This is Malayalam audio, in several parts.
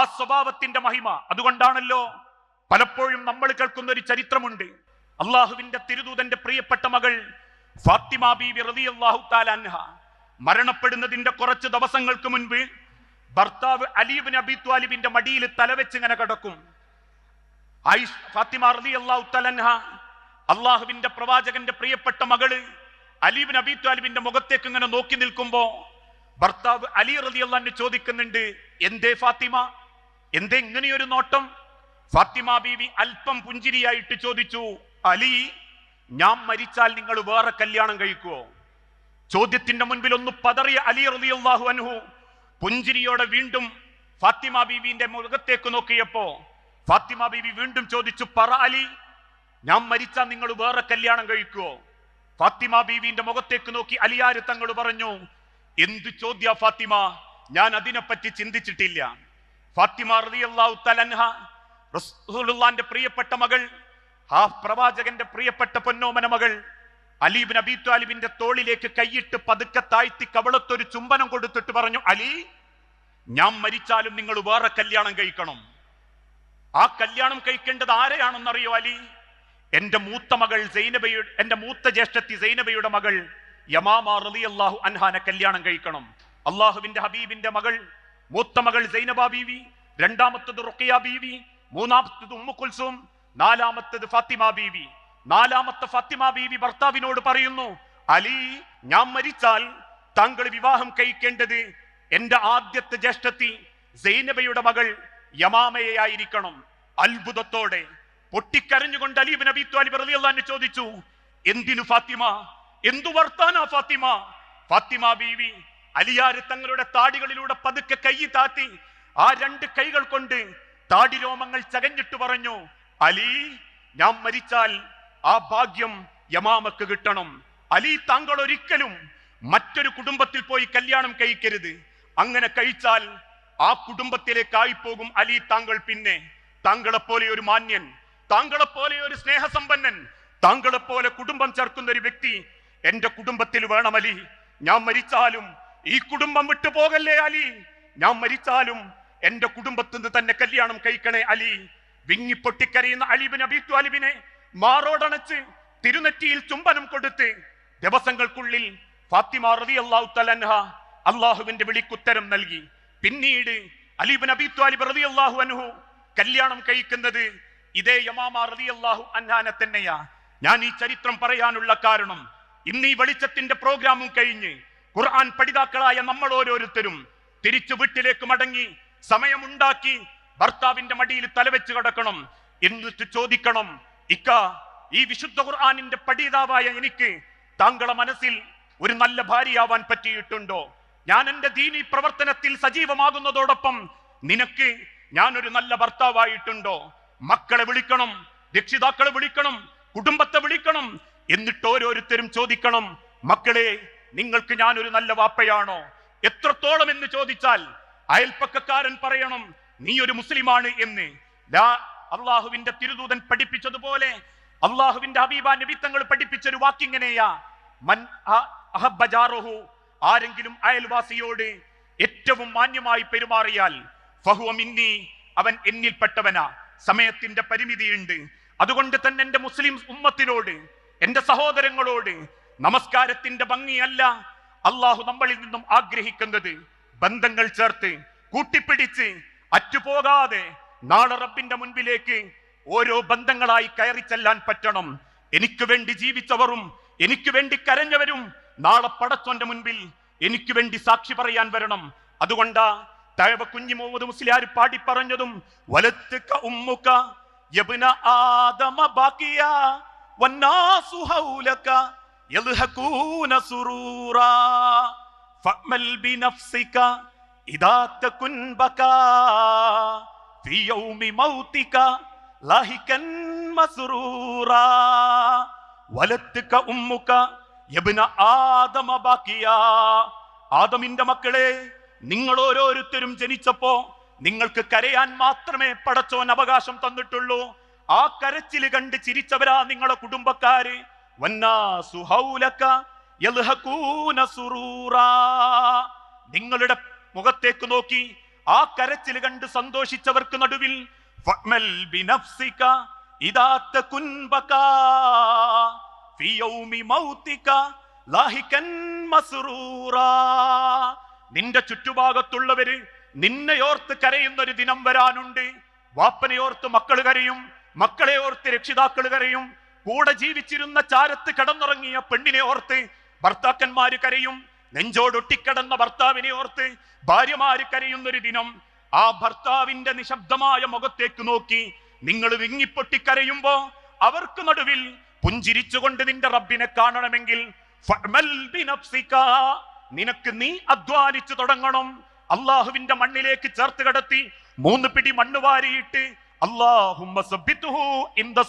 ആ സ്വഭാവത്തിന്റെ മഹിമ. അതുകൊണ്ടാണല്ലോ പലപ്പോഴും നമ്മൾ കേൾക്കുന്ന ഒരു ചരിത്രമുണ്ട്. അള്ളാഹുവിന്റെ തിരുദൂതന്റെ പ്രിയപ്പെട്ട മകൾ ഫാത്തിമ ബീവി മരണപ്പെടുന്നതിന്റെ കുറച്ച് ദിവസങ്ങൾക്ക് മുൻപ് ഭർത്താവ് അലീബിൻ അബി ത്വാലിബിന്റെ മടിയിൽ തലവെച്ച് ഇങ്ങനെ കിടക്കും. ഫാത്തിമ റളിയല്ലാഹു അള്ളാഹു അൻഹ അള്ളാഹുവിന്റെ പ്രവാചകന്റെ പ്രിയപ്പെട്ട മകൾ അലീബിൻ അബി ത്വാലിബിന്റെ മുഖത്തേക്ക് ഇങ്ങനെ നോക്കി നിൽക്കുമ്പോ ഭർത്താവ് അലി റളിയല്ലാഹു ചോദിക്കുന്നുണ്ട് എന്തേ ഫാത്തിമ? എന്തേ ഇങ്ങനെയൊരു നോട്ടം? ഫാത്തിമ ബീവി അല്പം പുഞ്ചിരിയായിട്ട് ചോദിച്ചു അലി ഞാൻ മരിച്ചാൽ നിങ്ങൾ വേറെ കല്യാണം കഴിക്കുവോ? ചോദ്യത്തിന്റെ മുൻപിൽ ഒന്ന് പതറിയ അലി റളിയല്ലാഹു അനുഹു പുഞ്ചിരിയോടെ വീണ്ടും ഫാത്തിമ ബീവിന്റെ മുഖത്തേക്ക് നോക്കിയപ്പോ ഫാത്തിമ ബീവി വീണ്ടും ചോദിച്ചു പറ അലി ഞാൻ മരിച്ചാൽ നിങ്ങൾ വേറെ കല്യാണം കഴിക്കുവോ? ഫാത്തിമ ബീവിന്റെ മുഖത്തേക്ക് നോക്കി അലിയാര് തങ്ങൾ പറഞ്ഞു എന്ത് ചോദ്യ ഫാത്തിമ? ഞാൻ അതിനെപ്പറ്റി ചിന്തിച്ചിട്ടില്ല. ഫാത്തിമ റസൂലുള്ളാന്റെ പ്രിയപ്പെട്ട മകൾ ആ പ്രവാചകന്റെ പ്രിയപ്പെട്ട പൊന്നോമന മകൾ അലീബ് നബി താലിബിന്റെ തോളിലേക്ക് കൈയിട്ട് പതുക്കെ താഴ്ത്തി കവളത്തൊരു ചുംബനം കൊടുത്തിട്ട് പറഞ്ഞു അലി ഞാൻ മരിച്ചാലും നിങ്ങൾ വേറെ കല്യാണം കഴിക്കണം. ആ കല്യാണം കഴിക്കേണ്ടത് ആരെയാണെന്നറിയോ അലി? എന്റെ മൂത്ത മകൾ സൈനബയുടെ എന്റെ മൂത്ത ജ്യേഷ്ഠത്തി സൈനബയുടെ മകൾ യമാമ റളിയല്ലാഹു അൻഹാനെ കല്യാണം കഴിക്കണം. അള്ളാഹുവിന്റെ ഹബീബിന്റെ മകൾ മൂത്ത മകൾ സൈനബ ബീവി രണ്ടാമത്തത് റുഖിയ ബീവി മൂന്നാമത്തത് ഉമ്മു കുൽസും നാലാമത്തത് ഫാത്തിമ ബീവി. നാലാമത്തെ ഫാത്തിമ ബീവി ഭർത്താവിനോട് പറയുന്നു അലി ഞാൻ മരിച്ചാൽ താങ്കൾ വിവാഹം കഴിക്കേണ്ടത് എന്റെ ആദ്യത്തെ ജ്യേഷ്ഠത്തി സൈനബയുടെ മകൾ യമാമയായിരിക്കണം അത്ഭുതത്തോടെ പൊട്ടിക്കരഞ്ഞുകൊണ്ട് അലീബ് നബി ത്വാലിബ് റളിയല്ലാഹു ചോദിച്ചു എന്തിനു ഫാത്തിമ? എന്തു വർത്താനാ ഫാത്തിമ? ഫാത്തിമ ബീവി അലിയാര് തങ്ങളുടെ താടികളിലൂടെ പതുക്കെ കൈ താത്തി ആ രണ്ട് കൈകൾ കൊണ്ട് താടി രോമങ്ങൾ ചകഞ്ഞിട്ട് പറഞ്ഞു അലി ഞാൻ മരിച്ചാൽ ആ ഭാഗ്യം യമാമക്ക് കിട്ടണം. അലി താങ്കൾ ഒരിക്കലും മറ്റൊരു കുടുംബത്തിൽ പോയി കല്യാണം കഴിക്കരുത്. അങ്ങനെ കഴിച്ചാൽ ആ കുടുംബത്തിലേക്കായി പോകും അലി താങ്കൾ പിന്നെ. താങ്കളെ പോലെ ഒരു മാന്യൻ താങ്കളെ പോലെ ഒരു സ്നേഹസമ്പന്നൻ താങ്കളെ പോലെ കുടുംബം ചേർക്കുന്ന ഒരു വ്യക്തി എന്റെ കുടുംബത്തിൽ വേണം അലി. ഞാൻ മരിച്ചാലും ഈ കുടുംബം വിട്ടു പോകല്ലേ അലി? ഞാൻ മരിച്ചാലും എന്റെ കുടുംബത്തിൽ നിന്ന് തന്നെ കല്യാണം കഴിക്കണേ അലി. വിങ്ങിപ്പൊട്ടിക്കരയുന്ന അലീബിൻ അബി അലിബിനെ മാറോടണച്ച് തിരുനെറ്റിയിൽ ചുംബനം കൊടുത്ത് ദിവസങ്ങൾക്കുള്ളിൽ ഫാത്തിമ റതി അള്ളാഹു തലൻഹ അള്ളാഹുവിന്റെ വിളിക്കുത്തരം നൽകി. പിന്നീട് അലിബിൻ അബി ത്വാലിബ് റതി അള്ളാഹു അനുഹു കല്യാണം കഴിക്കുന്നത് ഇതേ യമാമ റതി അള്ളാഹു അൻഹാനെ തന്നെയാ. ഞാൻ ഈ ചരിത്രം പറയാനുള്ള കാരണം ഇന്ന് ഈ വെളിച്ചത്തിന്റെ പ്രോഗ്രാമും കഴിഞ്ഞ് ഖുർആൻ പഠിതാക്കളായ നമ്മൾ ഓരോരുത്തരും തിരിച്ചു വീട്ടിലേക്ക് മടങ്ങി സമയമുണ്ടാക്കി ഭർത്താവിന്റെ മടിയിൽ തലവെച്ച് കിടക്കണം എന്നിട്ട് ചോദിക്കണം ഇക്ക ഈ വിശുദ്ധ ഖുർആാനിന്റെ പഠിതാവായ എനിക്ക് താങ്കളെ മനസ്സിൽ ഒരു നല്ല ഭാര്യയാവാൻ പറ്റിയിട്ടുണ്ടോ? ഞാൻ എന്റെ ദീനി പ്രവർത്തനത്തിൽ സജീവമാകുന്നതോടൊപ്പം നിനക്ക് ഞാൻ ഒരു നല്ല ഭർത്താവായിട്ടുണ്ടോ? മക്കളെ വിളിക്കണം രക്ഷിതാക്കളെ വിളിക്കണം കുടുംബത്തെ വിളിക്കണം എന്നിട്ട് ഓരോരുത്തരും ചോദിക്കണം മക്കളെ നിങ്ങൾക്ക് ഞാൻ ഒരു നല്ല വാപ്പയാണോ? എത്രത്തോളം എന്ന് ചോദിച്ചാൽ അയൽപ്പക്കക്കാരൻ പറയണം നീ ഒരു മുസ്ലിമാണ് എന്ന്. അള്ളാഹുവിന്റെ തിരുദൂതൻ പഠിപ്പിച്ചതുപോലെ അള്ളാഹുവിന്റെ ഹബീബ നബിത്തങ്ങൾ പഠിപ്പിച്ച ഒരു വാക്കിങ്ങനെയാ. മൻ ആരെങ്കിലും അയൽവാസിയോട് ഏറ്റവും മാന്യമായി പെരുമാറിയാൽ ഫഹുവ മിന്നി അവൻ എന്നിൽപ്പെട്ടവനാ. സമയത്തിന്റെ പരിമിതിയുണ്ട്. അതുകൊണ്ട് തന്നെ എന്റെ മുസ്ലിം ഉമ്മത്തിനോട് എന്റെ സഹോദരങ്ങളോട് നമസ്കാരത്തിന്റെ ഭംഗിയല്ല അള്ളാഹു നമ്മളിൽ നിന്നും ആഗ്രഹിക്കുന്നത് ബന്ധങ്ങൾ ചേർത്ത് കൂട്ടിപ്പിടിച്ച് അറ്റുപോകാതെ നാളെ റബ്ബിന്റെ മുൻപിലേക്ക് ഓരോ ബന്ധങ്ങളായി കയറി ചെല്ലാൻ പറ്റണം. എനിക്ക് വേണ്ടി ജീവിച്ചവരും എനിക്ക് വേണ്ടി കരഞ്ഞവരും നാളെ പടച്ചോന്റെ മുൻപിൽ എനിക്ക് വേണ്ടി സാക്ഷി പറയാൻ വരണം. അതുകൊണ്ടാ തഴവ കുഞ്ഞി മുഹമ്മദ് മുസ്ലിയാർ പാടി പറഞ്ഞതും വലത്തുക്ക ഉമ്മുക്ക ആദമ ബാക്കിയ ഹൗലക യൽഹകൂന സുറൂറാ ഫഅമൽ ബിനഫ്സിക ഇദാ തകുൻ ബകാ في يوم موتك لاهكا مسرورا ولدتك أمك يا ابن آدم باكيا ആദമിന്റെ മക്കളെ നിങ്ങൾ ഓരോരുത്തരും ജനിച്ചപ്പോ നിങ്ങൾക്ക് കരയാൻ മാത്രമേ പടച്ചോൻ അവകാശം തന്നിട്ടുള്ളൂ ആ കരച്ചില് കണ്ട് ചിരിച്ചവരാ നിങ്ങളെ കുടുംബക്കാര് നിങ്ങളുടെ മുഖത്തേക്ക് നോക്കി ആ കരച്ചിൽ കണ്ട് സന്തോഷിച്ചവർക്ക് നടുവിൽ നിന്റെ ചുറ്റുഭാഗത്തുള്ളവര് നിന്നെ ഓർത്ത് കരയുന്ന ഒരു ദിനം വരാനുണ്ട്. വാപ്പനയോർത്ത് മക്കൾ കരയും മക്കളെ ഓർത്ത് രക്ഷിതാക്കൾ കരയും. കൂടെ ജീവിച്ചിരുന്ന ചാരത്ത് കടന്നുറങ്ങിയ പെണ്ണിനെ ഓർത്ത് ഭർത്താക്കന്മാര് കരയും. നെഞ്ചോടൊട്ടിക്കടന്ന ഭർത്താവിനെ ഓർത്ത് ഭാര്യമാര് കരയുന്നൊരു ദിനം. ആ ഭർത്താവിന്റെ നിശബ്ദമായ മുഖത്തേക്ക് നോക്കി നിങ്ങൾ വിങ്ങിപ്പൊട്ടിക്കരയുമ്പോ അവർക്ക് നടുവിൽ പുഞ്ചിരിച്ചുകൊണ്ട് നിന്റെ റബ്ബിനെ കാണണമെങ്കിൽ. നിനക്ക് നീ അധ്വാനിച്ചു തുടങ്ങണം. അള്ളാഹുവിന്റെ മണ്ണിലേക്ക് ചേർത്ത് കടത്തി മൂന്ന് പിടി മണ്ണ് വാരിയിട്ട്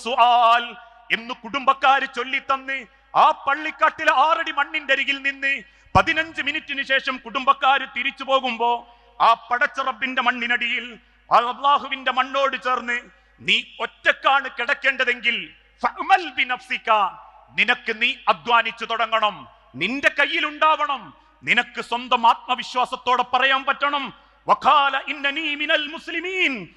സുആൽ. എന്ന് കുടുംബക്കാര് ചൊല്ലിത്തന്ന് ആ പള്ളിക്കാട്ടിലെ ആറടി മണ്ണിന്റെ അരികിൽ നിന്ന് പതിനഞ്ച് മിനിറ്റിന് ശേഷം കുടുംബക്കാര് തിരിച്ചു പോകുമ്പോ ആ പടച്ചറബിന്റെ മണ്ണിനടിയിൽ അള്ളാഹുവിന്റെ മണ്ണോട് ചേർന്ന് നീ ഒറ്റക്കാണ് കിടക്കേണ്ടതെങ്കിൽ. നിനക്ക് നീ അധ്വാനിച്ചു തുടങ്ങണം. നിന്റെ കയ്യിൽ ഉണ്ടാവണം നിനക്ക് സ്വന്തം ആത്മവിശ്വാസത്തോടെ പറയാൻ പറ്റണം. വഖാല ഇന്നനീ മിനൽ മുസ്ലിമീൻ.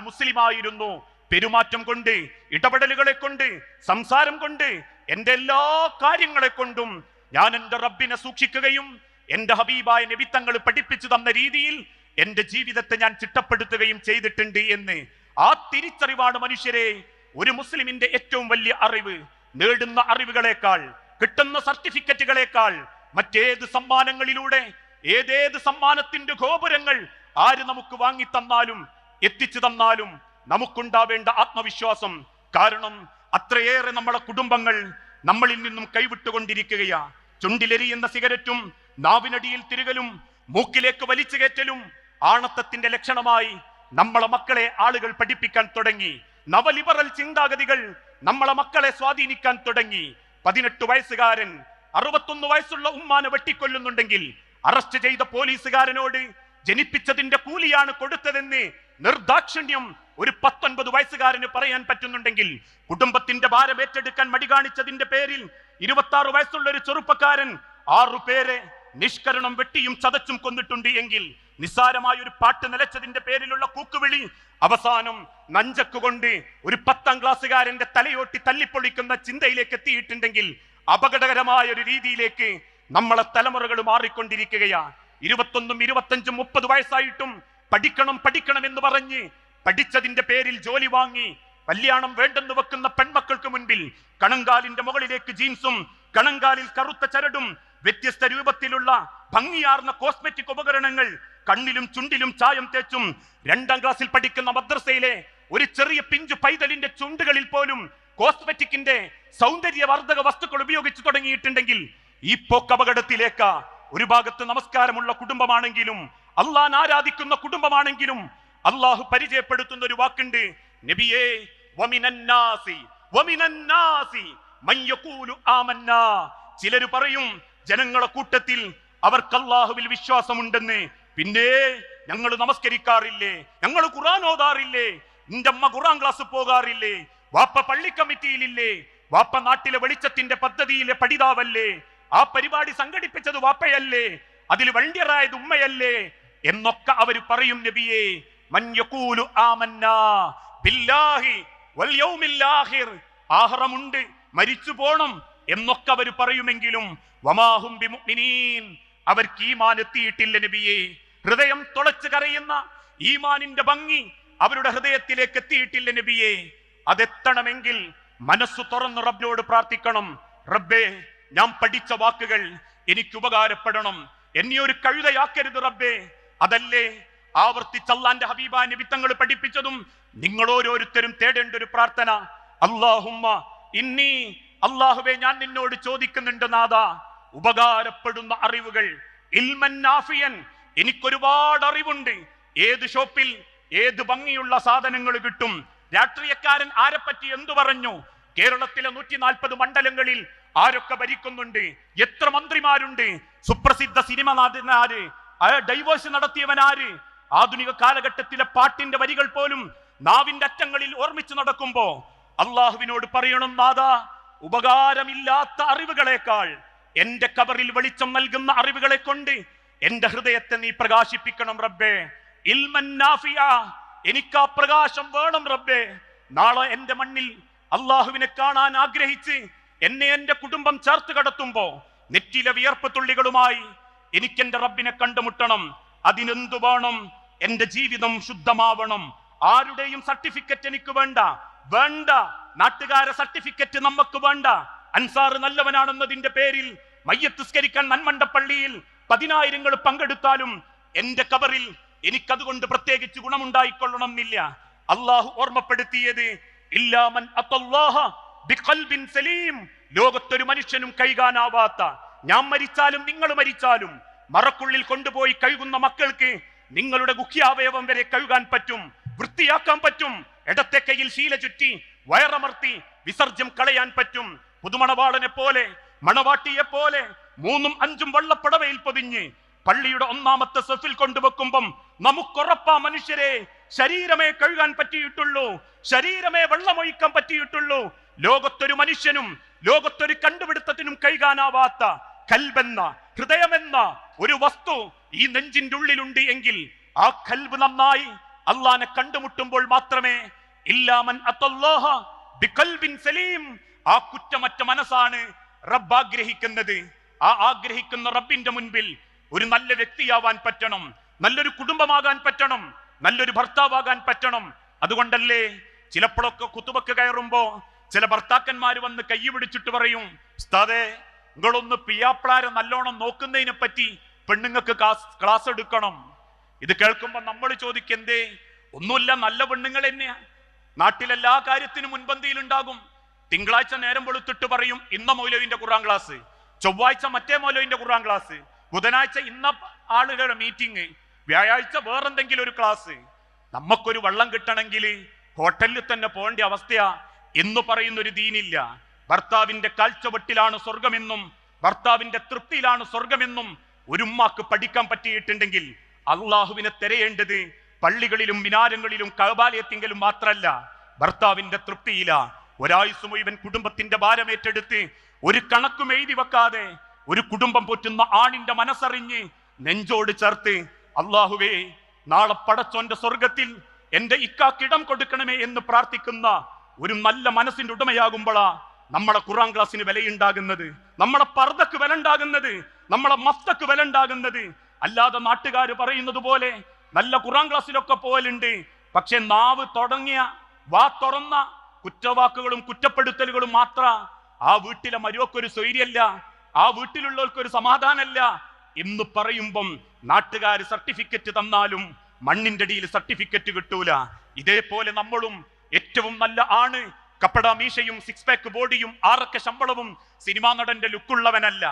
മുസ്ലിമായിരുന്നു. പെരുമാറ്റം കൊണ്ട് ഇടപെടലുകളെ കൊണ്ട് സംസാരം കൊണ്ട് എന്റെ എല്ലാ കാര്യങ്ങളെ കൊണ്ടും ഞാൻ എന്റെ റബ്ബിനെ സൂക്ഷിക്കുകയും എന്റെ ഹബീബായ നബിത്തങ്ങൾ പഠിപ്പിച്ചു തന്ന രീതിയിൽ എന്റെ ജീവിതത്തെ ഞാൻ ചിട്ടപ്പെടുത്തുകയും ചെയ്തിട്ടുണ്ട് എന്ന്. ആ തിരിച്ചറിവാണ് മനുഷ്യരെ ഒരു മുസ്ലിമിന്റെ ഏറ്റവും വലിയ അറിവ് നേടുന്ന അറിവുകളേക്കാൾ കിട്ടുന്ന സർട്ടിഫിക്കറ്റുകളേക്കാൾ മറ്റേത് സമ്മാനങ്ങളിലൂടെ ഏതേത് സമ്മാനത്തിന്റെ ഗോപുരങ്ങൾ ആര് നമുക്ക് വാങ്ങി തന്നാലും എത്തിച്ചു തന്നാലും നമുക്കുണ്ടാവേണ്ട ആത്മവിശ്വാസം കാരണം അത്രയേറെ നമ്മുടെ കുടുംബങ്ങൾ നമ്മളിൽ നിന്നും കൈവിട്ടുകൊണ്ടിരിക്കുകയാ. ചുണ്ടിലെരിയുന്ന സിഗരറ്റും നാവിനടിയിൽ തിരുകലും മൂക്കിലേക്ക് വലിച്ചു കയറ്റലും ആണത്തത്തിന്റെ ലക്ഷണമായി നമ്മളെ മക്കളെ ആളുകൾ പഠിപ്പിക്കാൻ തുടങ്ങി. നവലിബറൽ ചിന്താഗതികൾ നമ്മളെ മക്കളെ സ്വാധീനിക്കാൻ തുടങ്ങി. പതിനെട്ട് വയസ്സുകാരൻ അറുപത്തൊന്ന് വയസ്സുള്ള ഉമ്മാനെ വെട്ടിക്കൊല്ലുന്നുണ്ടെങ്കിൽ അറസ്റ്റ് ചെയ്ത പോലീസുകാരനോട് ജനിപ്പിച്ചതിന്റെ കൂലിയാണ് കൊടുത്തതെന്ന് നിർദാക്ഷിണ്യം ഒരു പത്തൊൻപത് വയസ്സുകാരന് പറയാൻ പറ്റുന്നുണ്ടെങ്കിൽ കുടുംബത്തിന്റെ ഭാരം ഏറ്റെടുക്കാൻ മടി കാണിച്ചതിന്റെ പേരിൽ ഇരുപത്തി ആറ് വയസ്സുള്ള ഒരു ചെറുപ്പക്കാരൻ ആറു പേരെ നിഷ്കരണം വെട്ടിയും ചതച്ചും കൊന്നിട്ടുണ്ട് എങ്കിൽ നിസ്സാരമായ ഒരു പാട്ട് നിലച്ചതിന്റെ പേരിലുള്ള കൂക്കുവിളി അവസാനം നഞ്ചക്കുകൊണ്ട് ഒരു പത്താം ക്ലാസ്സുകാരന്റെ തലയോട്ടി തല്ലിപ്പൊളിക്കുന്ന ചിന്തയിലേക്ക് എത്തിയിട്ടുണ്ടെങ്കിൽ അപകടകരമായ ഒരു രീതിയിലേക്ക് നമ്മളെ തലമുറകൾ മാറിക്കൊണ്ടിരിക്കുകയാ. ഇരുപത്തൊന്നും ഇരുപത്തഞ്ചും മുപ്പത് വയസ്സായിട്ടും പഠിക്കണം പഠിക്കണം എന്ന് പറഞ്ഞ് പഠിച്ചതിന്റെ പേരിൽ ജോലി വാങ്ങി കല്യാണം വേണ്ടെന്ന് വെക്കുന്ന പെൺമക്കൾക്ക് മുൻപിൽ കണങ്കാലിന്റെ മുകളിലേക്ക് ജീൻസും കണങ്കാലിൽ കറുത്ത ചരടും വ്യത്യസ്ത രൂപത്തിലുള്ള ഭംഗിയാർന്ന കോസ്മെറ്റിക് ഉപകരണങ്ങൾ കണ്ണിലും ചുണ്ടിലും ചായം തേച്ചും രണ്ടാം ക്ലാസ്സിൽ പഠിക്കുന്ന മദ്രസയിലെ ഒരു ചെറിയ പിഞ്ചു പൈതലിന്റെ ചുണ്ടുകളിൽ പോലും കോസ്മെറ്റിക്കിന്റെ സൗന്ദര്യവർദ്ധക വസ്തുക്കൾ ഉപയോഗിച്ചു തുടങ്ങിയിട്ടുണ്ടെങ്കിൽ ഈ പോക്കപകടത്തിലേക്ക് ഒരു ഭാഗത്ത് നമസ്കാരമുള്ള കുടുംബമാണെങ്കിലും അള്ളാൻ ആരാധിക്കുന്ന കുടുംബമാണെങ്കിലും അള്ളാഹു പരിചയപ്പെടുത്തുന്ന ഒരു വാക്കുണ്ട്. നബിയേ വമിനന്നാസി വമിനന്നാസി ചിലര് പറയും ജനങ്ങളെ കൂട്ടത്തിൽ അവർക്ക് അള്ളാഹുവിൽ വിശ്വാസമുണ്ടെന്ന്. പിന്നെ ഞങ്ങൾ നമസ്കരിക്കാറില്ലേ ഞങ്ങൾ ഖുറാൻ ഓതാറില്ലേ നിന്റെ അമ്മ ഖുറാൻ ക്ലാസ് പോകാറില്ലേ വാപ്പ പള്ളി കമ്മിറ്റിയിലില്ലേ വാപ്പ നാട്ടിലെ വെളിച്ചത്തിന്റെ പദ്ധതിയിലെ പഠിതാവല്ലേ ആ പരിപാടി സംഘടിപ്പിച്ചത് വാപ്പയല്ലേ അതിൽ വണ്ടിയറായത് ഉമ്മയല്ലേ എന്നൊക്കെ അവർ പറയും നബിയെ. മൻ യഖൂലു ആമന്നാ ബില്ലാഹി വൽ യൗമിൽ ആഖിർ ആഹ്റമുണ്ട് മരിച്ചു പോണം എന്നൊക്കെ അവർ പറയുമെങ്കിലും വമാഹും ബിമുഅ്മിനീൻ. അവർക്ക് ഈമാൻ എത്തിയിട്ടില്ല നബിയെ. ഹൃദയം തുളച്ചു കരയുന്ന ഈമാനിന്റെ ഭംഗി അവരുടെ ഹൃദയത്തിലേക്ക് എത്തിയിട്ടില്ല നബിയെ. അതെത്തണമെങ്കിൽ മനസ്സ് തുറന്ന് റബ്ബിനോട് പ്രാർത്ഥിക്കണം. റബ്ബേ ഞാൻ പഠിച്ച വാക്കുകൾ എനിക്ക് ഉപകാരപ്പെടണം. എന്നെ ഒരു കഴുതയാക്കരുത് റബ്ബേ. അതല്ലേ ആവർത്തിച്ചല്ലാന്റെ ഹബീബാ നിമിത്തങ്ങൾ പഠിപ്പിച്ചതും നിങ്ങൾ ഓരോരുത്തരും തേടേണ്ട ഒരു പ്രാർത്ഥന. അള്ളാഹുമ്മ ഇന്നി അള്ളാഹുവെ ഞാൻ നിന്നോട് ചോദിക്കുന്നുണ്ട് നാഥ. ഉപകാരപ്പെടുന്ന അറിവുകൾ. ഇൽമൻ നാഫിയൻ. എനിക്കൊരുപാട് അറിവുണ്ട്. ഏത് ഷോപ്പിൽ ഏത് ഭംഗിയുള്ള സാധനങ്ങൾ കിട്ടും? രാഷ്ട്രീയക്കാരൻ ആരെപ്പറ്റി എന്തു പറഞ്ഞു? കേരളത്തിലെ നൂറ്റി നാൽപ്പത് മണ്ഡലങ്ങളിൽ ആരൊക്കെ ഭരിക്കുന്നുണ്ട്? എത്ര മന്ത്രിമാരുണ്ട്? സുപ്രസിദ്ധ സിനിമ നടനാര് ഡൈവേഴ്സ് നടത്തിയവനാര്? ആധുനിക കാലഘട്ടത്തിലെ പാട്ടിന്റെ വരികൾ പോലും നാവിന്റെ അറ്റങ്ങളിൽ ഓർമ്മിച്ചു നടക്കുമ്പോ അള്ളാഹുവിനോട് പറയണം നാദാ ഉപകാരമില്ലാത്ത അറിവുകളേക്കാൾ എന്റെ കബറിൽ വെളിച്ചം നൽകുന്ന അറിവുകളെ കൊണ്ട് എന്റെ ഹൃദയത്തെ നീ പ്രകാശിപ്പിക്കണം റബ്ബേ. ഇൽമൻ നാഫിയ എനിക്ക് ആ പ്രകാശം വേണം റബ്ബേ. നാളെ എന്റെ മണ്ണിൽ അള്ളാഹുവിനെ കാണാൻ ആഗ്രഹിച്ച് എന്നെ എന്റെ കുടുംബം ചേർത്ത് കടത്തുമ്പോ നെറ്റിലെ വിയർപ്പ് തുള്ളികളുമായി എനിക്കെന്റെ റബ്ബിനെ കണ്ടുമുട്ടണം. അതിനെന്തു വേണം? എന്റെ ജീവിതം ശുദ്ധമാവണം. ആരുടെയും സർട്ടിഫിക്കറ്റ് എനിക്ക് വേണ്ട. വേണ്ട. നാട്ടുകാരെ സർട്ടിഫിക്കറ്റ് നമുക്ക് വേണ്ട. അൻസാർ നല്ലവനാണെന്നതിന്റെ പേരിൽ മയ്യത്തുസ്കരിക്കാൻ നന്മണ്ടപ്പള്ളിയിൽ പതിനായിരങ്ങൾ പങ്കെടുത്താലും എന്റെ കബറിൽ എനിക്കതുകൊണ്ട് പ്രത്യേകിച്ച് ഗുണമുണ്ടായിക്കൊള്ളണം എന്നില്ല അള്ളാഹു ഓർമ്മപ്പെടുത്തിയത് ഇല്ലാമൻ സലീം. ലോകത്തൊരു മനുഷ്യനും കൈകാനാവാത്ത. ഞാൻ മരിച്ചാലും നിങ്ങൾ മരിച്ചാലും മറക്കുള്ളിൽ കൊണ്ടുപോയി കഴുകുന്ന മക്കൾക്ക് നിങ്ങളുടെ ഗുഹ്യാവയവം വരെ കഴുകാൻ പറ്റും വൃത്തിയാക്കാൻ പറ്റും ഇടത്തെ കയ്യിൽ ശീല ചുറ്റി വയറമർത്തി വിസർജ്യം കളയാൻ പറ്റും. പുതുമണവാളനെ പോലെ മണവാട്ടിയെ പോലെ മൂന്നും അഞ്ചും വള്ളപ്പടവയിൽ പൊതിഞ്ഞ് പള്ളിയുടെ ഒന്നാമത്തെ സെഫിൽ കൊണ്ടുവെക്കുമ്പം നമുക്കുറപ്പാ മനുഷ്യരെ ശരീരമേ കഴുകാൻ പറ്റിയിട്ടുള്ളൂ ശരീരമേ വെള്ളമൊഴിക്കാൻ പറ്റിയിട്ടുള്ളൂ. ലോകത്തൊരു മനുഷ്യനും ലോകത്തൊരു കണ്ടുപിടുത്തത്തിനും കഴുകാനാവാത്ത കൽബെന്ന ഹൃദയമെന്ന ഒരു വസ്തു ഈ നെഞ്ചിന്റെ ഉള്ളിലുണ്ട് എങ്കിൽ ആ കൽബ് നന്നായി അള്ളാനെ കണ്ടുമുട്ടുമ്പോൾ മാത്രമേ ഇല്ലാമൻ സലീം. ആ കുറ്റമറ്റ മനസ്സാണ് റബ്ബ് ആഗ്രഹിക്കുന്നത്. ആ ആഗ്രഹിക്കുന്ന റബ്ബിന്റെ മുൻപിൽ ഒരു നല്ല വ്യക്തിയാവാൻ പറ്റണം. നല്ലൊരു കുടുംബമാകാൻ പറ്റണം. നല്ലൊരു ഭർത്താവാകാൻ പറ്റണം. അതുകൊണ്ടല്ലേ ചിലപ്പോഴൊക്കെ കുത്തുബക്ക് കയറുമ്പോ ചില ഭർത്താക്കന്മാർ വന്ന് കൈ പിടിച്ചിട്ട് പറയും ഉസ്താദേ നിങ്ങളൊന്ന് പിയാപ്പിളാരെ നല്ലോണം നോക്കുന്നതിനെ പറ്റി പെണ്ണുങ്ങൾക്ക് ക്ലാസ് എടുക്കണം. ഇത് കേൾക്കുമ്പോൾ നമ്മൾ ചോദിക്കെന്തേ? ഒന്നുമില്ല നല്ല പെണ്ണുങ്ങൾ തന്നെയാ. നാട്ടിലെല്ലാ കാര്യത്തിനും മുൻപന്തിയിൽ ഉണ്ടാകും തിങ്കളാഴ്ച നേരം വെളുത്തിട്ട് പറയും ഇന്ന മൗലവിന്റെ ഖുറാൻ ക്ലാസ്. ചൊവ്വാഴ്ച മറ്റേ മൗലവിന്റെ ഖുറാൻ ക്ലാസ്. ബുധനാഴ്ച ഇന്ന ആളുകളുടെ മീറ്റിംഗ്. വ്യാഴാഴ്ച വേറെന്തെങ്കിലും ഒരു ക്ലാസ്. നമുക്കൊരു വെള്ളം കിട്ടണമെങ്കിൽ ഹോട്ടലിൽ തന്നെ പോകേണ്ട അവസ്ഥയാ. എന്ന് പറയുന്ന ഒരു ദീനില്ല. ഭർത്താവിന്റെ കാഴ്ചവെട്ടിലാണ് സ്വർഗമെന്നും ഭർത്താവിന്റെ തൃപ്തിയിലാണ് സ്വർഗമെന്നും ഒരു ഉമ്മാക്ക് പഠിക്കാൻ പറ്റിയിട്ടുണ്ടെങ്കിൽ അള്ളാഹുവിനെ തിരയേണ്ടത് പള്ളികളിലും മിനാരങ്ങളിലും കബാലയത്തിങ്കലും മാത്രല്ല ഭർത്താവിന്റെ തൃപ്തിയില. ഒരായുസ് മുഴുവൻ കുടുംബത്തിന്റെ ഭാരമേറ്റെടുത്ത് ഒരു കണക്കും എഴുതി വെക്കാതെ ഒരു കുടുംബം പോറ്റുന്ന ആണിന്റെ മനസ്സറിഞ്ഞ് നെഞ്ചോട് ചേർത്ത് അള്ളാഹുവേ നാളെ പടച്ചോന്റെ സ്വർഗത്തിൽ എന്റെ ഇക്കാക്കിടം കൊടുക്കണമേ എന്ന് പ്രാർത്ഥിക്കുന്ന ഒരു നല്ല മനസ്സിന്റെ ഉടമയാകുമ്പോഴാ നമ്മളെ ഖുറാൻ ക്ലാസ്സിന് വിലയുണ്ടാകുന്നത് നമ്മളെ പർദ്ദക്ക് വില ഉണ്ടാകുന്നത് നമ്മളെ മസ്തക്ക് വില ഉണ്ടാകുന്നത് അല്ലാതെ നാട്ടുകാർ പറയുന്നത് പോലെ നല്ല ഖുറാൻ ക്ലാസ്സിലൊക്കെ പോലുണ്ട് പക്ഷെ നാവ് തുടങ്ങിയ വാ തുറന്ന കുറ്റവാക്കുകളും കുറ്റപ്പെടുത്തലുകളും മാത്ര ആ വീട്ടിലെ മരുവക്കൊരു സ്വൈര്യല്ല ആ വീട്ടിലുള്ളവർക്കൊരു സമാധാനമല്ല എന്ന് പറയുമ്പം നാട്ടുകാർ സർട്ടിഫിക്കറ്റ് തന്നാലും മണ്ണിന്റെ അടിയിൽ സർട്ടിഫിക്കറ്റ് കിട്ടൂല. ഇതേപോലെ നമ്മളും ഏറ്റവും നല്ല ആണ്. കപ്പട മീശയും സിക്സ് പാക്ക് ബോഡിയും ആറൊക്കെ ശമ്പളവും സിനിമാ നടന്റെ ലുക്കുള്ളവനല്ല.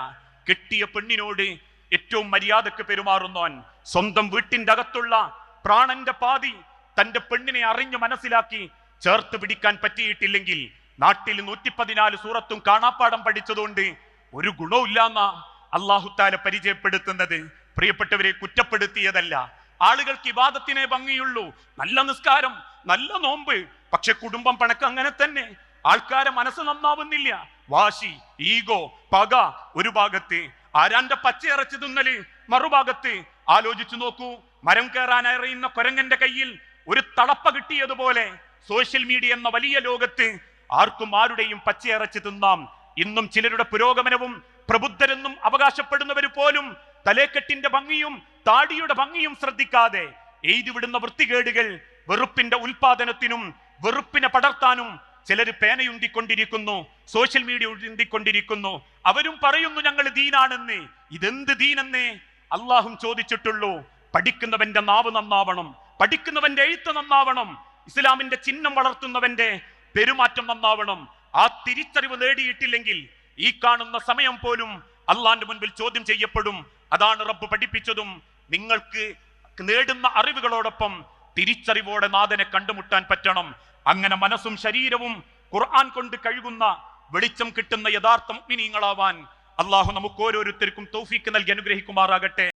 കെട്ടിയ പെണ്ണിനോട് ഏറ്റവും മര്യാദയ്ക്ക് പെരുമാറുന്നവൻ സ്വന്തം വീട്ടിന്റെ അകത്തുള്ള പ്രാണന്റെ പാതി തന്റെ പെണ്ണിനെ അറിഞ്ഞു മനസ്സിലാക്കി ചേർത്ത് പിടിക്കാൻ പറ്റിയിട്ടില്ലെങ്കിൽ നാട്ടിൽ നൂറ്റി പതിനാല് സൂറത്തും കാണാപ്പാടം പഠിച്ചതുകൊണ്ട് ഒരു ഗുണവും അള്ളാഹുത്താല പരിചയപ്പെടുത്തുന്നത് പ്രിയപ്പെട്ടവരെ കുറ്റപ്പെടുത്തിയതല്ല. ആളുകൾക്ക് വിവാദത്തിനെ ഭംഗിയുള്ളൂ. നല്ല നിസ്കാരം നല്ല നോമ്പ്. പക്ഷെ കുടുംബം പണക്ക് അങ്ങനെ തന്നെ. ആൾക്കാരെ മനസ്സ് നന്നാവുന്നില്ല. വാശി ഈഗോ പക ഒരു ഭാഗത്ത് ആരാന്റെ പച്ചയിറച്ചി തിന്നൽ മറുഭാഗത്ത് ആലോചിച്ചു നോക്കൂ മരം കയറാൻ അറിയുന്ന കൊരങ്ങന്റെ കയ്യിൽ ഒരു തളപ്പ കിട്ടിയതുപോലെ സോഷ്യൽ മീഡിയ എന്ന വലിയ ലോകത്ത് ആർക്കും ആരുടെയും പച്ചയിറച്ചി തിന്നാം. ഇന്നും ചിലരുടെ പുരോഗമനവും പ്രബുദ്ധരെന്നും അവകാശപ്പെടുന്നവർ പോലും തലേക്കെട്ടിന്റെ ഭംഗിയും താടിയുടെ ഭംഗിയും ശ്രദ്ധിക്കാതെ എഴുതിവിടുന്ന വൃത്തികേടുകൾ വെറുപ്പിന്റെ ഉൽപാദനത്തിനും വെറുപ്പിനെ പടർത്താനും ചിലർ പേനയുന്തിക്കൊണ്ടിരിക്കുന്നു സോഷ്യൽ മീഡിയ ഉന്തിക്കൊണ്ടിരിക്കുന്നു അവരും പറയുന്നു ഞങ്ങൾ ദീനാണെന്ന്. ഇതെന്ത് ദീനെന്ന്? അള്ളാഹും ചോദിച്ചിട്ടുള്ളൂ പഠിക്കുന്നവന്റെ നാവ് നന്നാവണം പഠിക്കുന്നവന്റെ എഴുത്ത് നന്നാവണം ഇസ്ലാമിന്റെ ചിഹ്നം വളർത്തുന്നവന്റെ പെരുമാറ്റം നന്നാവണം. ആ തിരിച്ചറിവ് നേടിയിട്ടില്ലെങ്കിൽ ഈ കാണുന്ന സമയം പോലും അള്ളാന്റെ മുൻപിൽ ചോദ്യം ചെയ്യപ്പെടും. അതാണ് റബ്ബ് പഠിപ്പിച്ചതും. നിങ്ങൾക്ക് നേടുന്ന അറിവുകളോടൊപ്പം തിരിച്ചറിവോടെ നാഥനെ കണ്ടുമുട്ടാൻ പറ്റണം. അങ്ങനെ മനസ്സും ശരീരവും ഖുർആൻ കൊണ്ട് കഴുകുന്ന വെളിച്ചം കിട്ടുന്ന യഥാർത്ഥ ഇനിയങ്ങളാവാൻ അള്ളാഹു നമുക്ക് ഓരോരുത്തർക്കും തൗഫീക്ക് നൽകി അനുഗ്രഹിക്കുമാറാകട്ടെ.